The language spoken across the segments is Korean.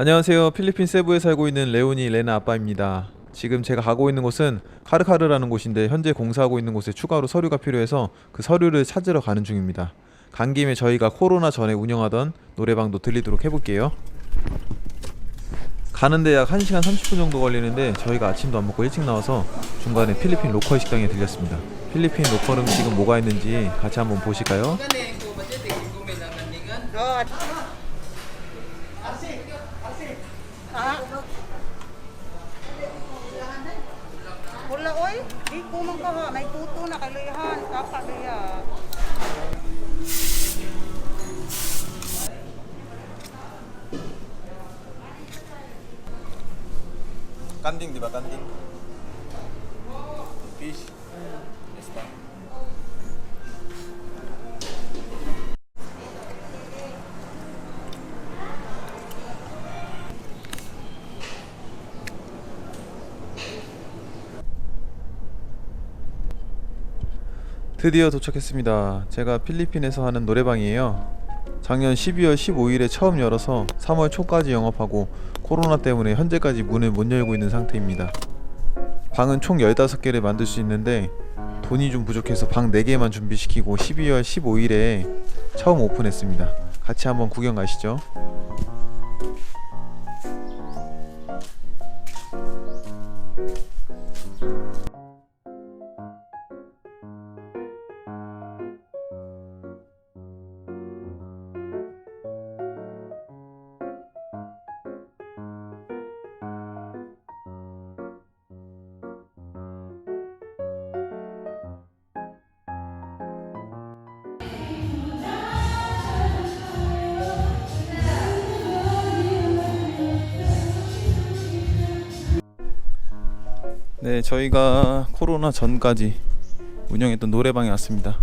안녕하세요. 필리핀 세부에 살고 있는 레오니 레나 아빠입니다. 지금 제가 가고 있는 곳은 카르카르라는 곳인데 현재 공사하고 있는 곳에 추가로 서류가 필요해서 그 서류를 찾으러 가는 중입니다. 간 김에 저희가 코로나 전에 운영하던 노래방도 들리도록 해볼게요. 가는데 약 1시간 30분 정도 걸리는데 저희가 아침도 안 먹고 일찍 나와서 중간에 필리핀 로컬 식당에 들렸습니다. 필리핀 로컬 음식은 뭐가 있는지 같이 한번 보실까요? Ha? Wala oy, di kumang ka ha, may tuto na kaluyahan, kapa kaya. Kanting di ba kanting? 드디어 도착했습니다. 제가 필리핀에서 하는 노래방이에요. 작년 12월 15일에 처음 열어서 3월 초까지 영업하고 코로나 때문에 현재까지 문을 못 열고 있는 상태입니다. 방은 총 15개를 만들 수 있는데 돈이 좀 부족해서 방 4개만 준비시키고 12월 15일에 처음 오픈했습니다. 같이 한번 구경 가시죠. 네, 저희가 코로나 전까지 운영했던 노래방에 왔습니다.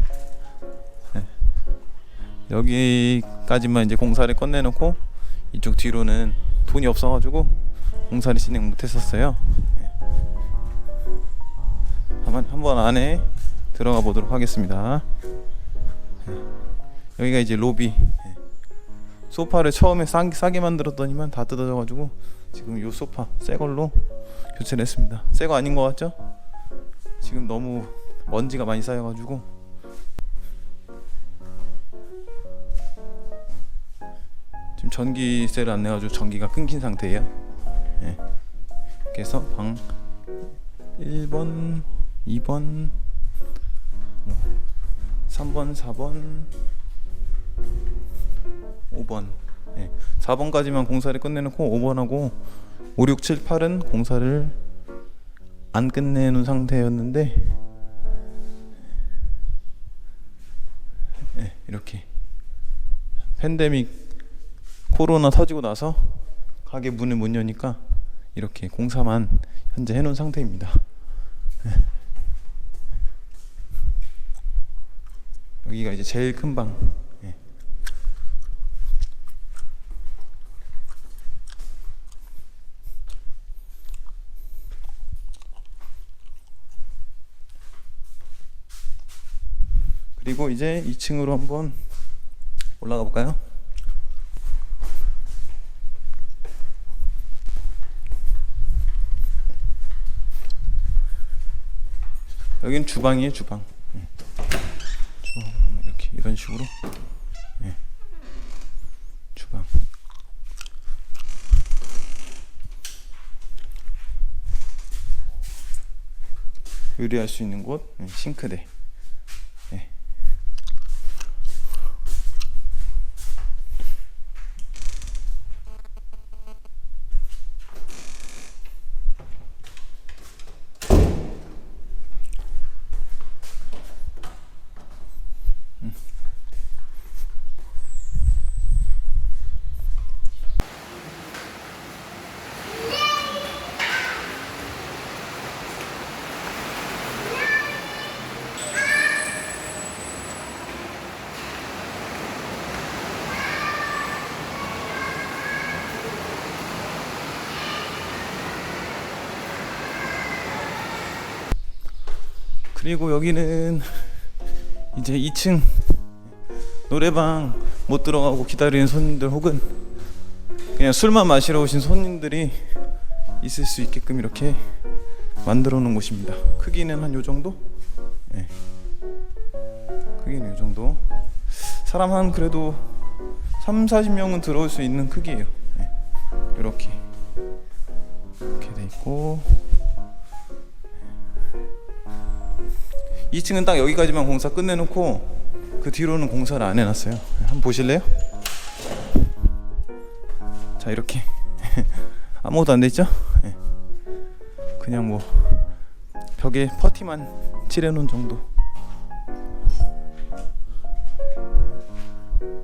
네. 여기까지만 이제 공사를 끝내놓고 이쪽 뒤로는 돈이 없어가지고 공사를 진행 못했었어요. 네. 한번 한번 안에 들어가 보도록 하겠습니다. 네. 여기가 이제 로비. 네. 소파를 처음에 싸, 싸게 만들었더니만 다 뜯어져가지고 지금 이 소파 새 걸로 교체를 했습니다. 새 거 아닌 것 같죠? 지금 너무 먼지가 많이 쌓여가지고 지금 전기세를 안 내가지고 전기가 끊긴 상태예요. 예. 그래서 방 1번, 2번, 3번, 4번, 5번. 예. 4번까지만 공사를 끝내놓고 5번하고 5, 6, 7, 8은 공사를 안 끝내놓은 상태였는데 네, 이렇게 팬데믹 코로나 터지고 나서 가게 문을 못 여니까 이렇게 공사만 현재 해놓은 상태입니다. 네. 여기가 이제 제일 큰 방. 그리고 이제 2층으로 한번 올라가 볼까요? 여긴 주방이에요, 주방. 예. 이렇게 이런 식으로. 예. 주방. 요리할 수 있는 곳, 예, 싱크대. 그리고 여기는 이제 2층 노래방 못 들어가고 기다리는 손님들 혹은 그냥 술만 마시러 오신 손님들이 있을 수 있게끔 이렇게 만들어 놓은 곳입니다. 크기는 한 요 정도? 예. 크기는 요 정도. 사람 한 그래도 3, 40명은 들어올 수 있는 크기예요. 예. 이렇게 이렇게 돼 있고 2층은 딱 여기까지만 공사 끝내놓고 그 뒤로는 공사를 안 해놨어요. 예, 한번 보실래요? 자 이렇게 아무것도 안 돼 있죠? 예. 그냥 뭐 벽에 퍼티만 칠해놓은 정도.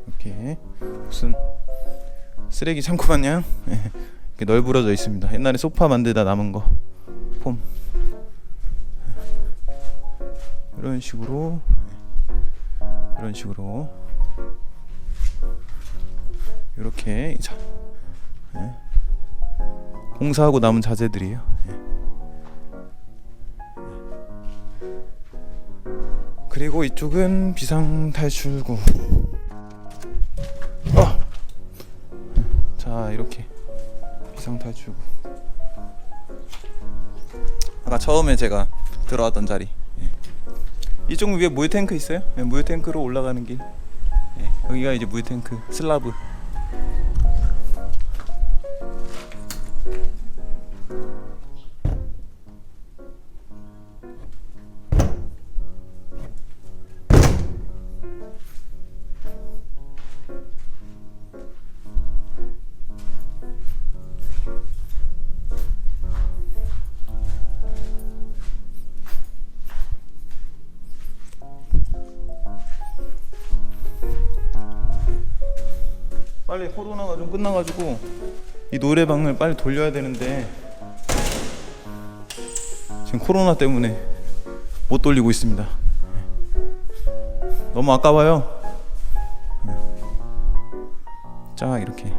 이렇게 무슨 쓰레기 창고 마냥 예, 이렇게 널브러져 있습니다. 옛날에 소파 만들다 남은 거 이런 식으로 예, 이런 식으로 이렇게 자, 예. 공사하고 남은 자재들이에요. 예. 그리고 이쪽은 비상 탈출구. 어. 자 이렇게 비상 탈출구. 아까 처음에 제가 들어왔던 자리. 예. 이쪽 위에 물 탱크 있어요? 예, 물 탱크로 올라가는 길. 예, 여기가 이제 물 탱크 슬라브. 빨리 코로나가 좀 끝나가지고 이 노래방을 빨리 돌려야 되는데 지금 코로나 때문에 못 돌리고 있습니다. 너무 아까워요. 자 이렇게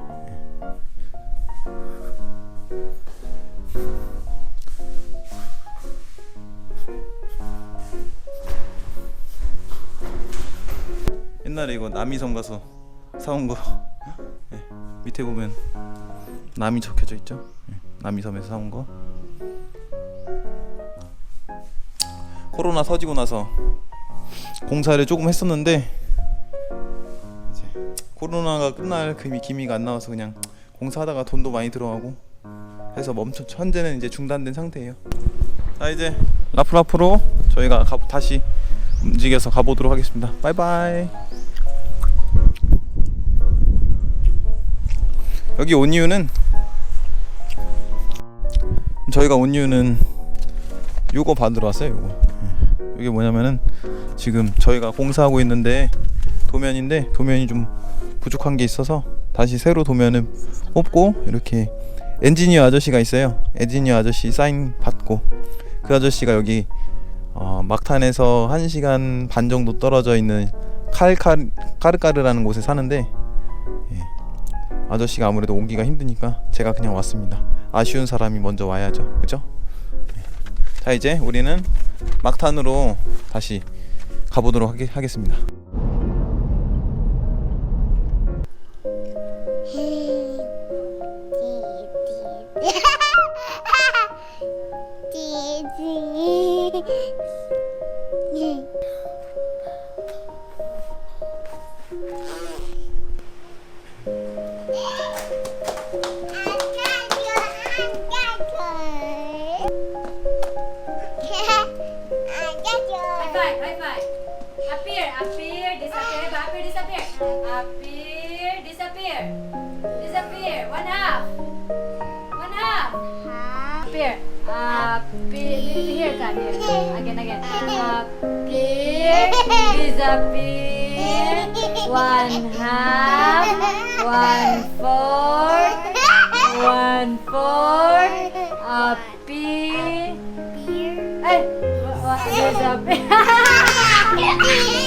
옛날에 이거 남이섬 가서 사온 거 예, 밑에 보면 남이 적혀져 있죠. 예, 남이섬에서 사온 거. 코로나 터지고 나서 공사를 조금 했었는데 이제 코로나가 끝날 금이 기미가 안 나와서 그냥 공사하다가 돈도 많이 들어가고 해서 멈춰 현재는 이제 중단된 상태예요. 자 이제 라프라프로 저희가 가, 다시 움직여서 가보도록 하겠습니다. 바이바이. 여기 온 이유는 저희가 온 이유는 요거 받으러 왔어요. 요거 예. 이게 뭐냐면은 지금 저희가 공사하고 있는데 도면인데 도면이 좀 부족한 게 있어서 다시 새로 도면을 뽑고 이렇게 엔지니어 아저씨가 있어요. 엔지니어 아저씨 사인 받고 그 아저씨가 여기 어, 막탄에서 1시간 반 정도 떨어져 있는 칼칼 까르까르라는 곳에 사는데 아저씨가 아무래도 오기가 힘드니까 제가 그냥 왔습니다. 아쉬운 사람이 먼저 와야죠. 그죠? 네. 자, 이제 우리는 막탄으로 다시 가보도록 하겠습니다. Disappear. Disappear. One half. One half. Appear. Appear. Here, come here. Again, again. Appear, disappear. One half. One fourth. One fourth. Appear. Ay, eh, wa- disappear.